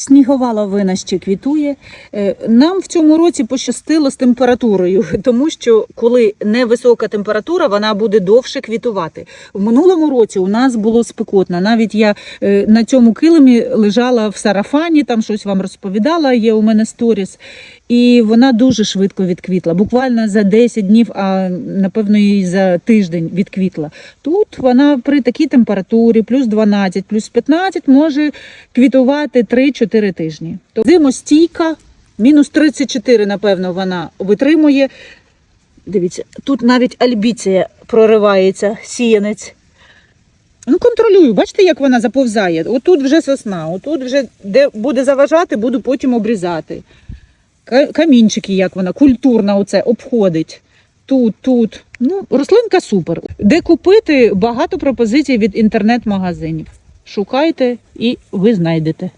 Снігова лавина ще квітує. Е, Нам в цьому році пощастило з температурою, тому що коли невисока температура, вона буде довше квітувати. В минулому році у нас було спекотно. Навіть я е, на цьому килимі лежала в сарафані, там щось вам розповідала, є у мене сторіс. І вона дуже швидко відквітла. Буквально за 10 днів, а напевно і за тиждень відквітла. Тут вона при такій температурі, плюс 12, плюс 15, може квітувати 3-4 тижні. То зимостійка, мінус 34, напевно, вона витримує. Дивіться, тут навіть альбіція проривається, сіянець. Ну, контролюю, бачите, як вона заповзає. Отут вже сосна, отут вже де буде заважати, буду потім обрізати. Камінчики, як вона, культурно оце обходить. Тут, тут. Ну, рослинка супер. Де купити багато пропозицій від інтернет-магазинів. Шукайте і ви знайдете.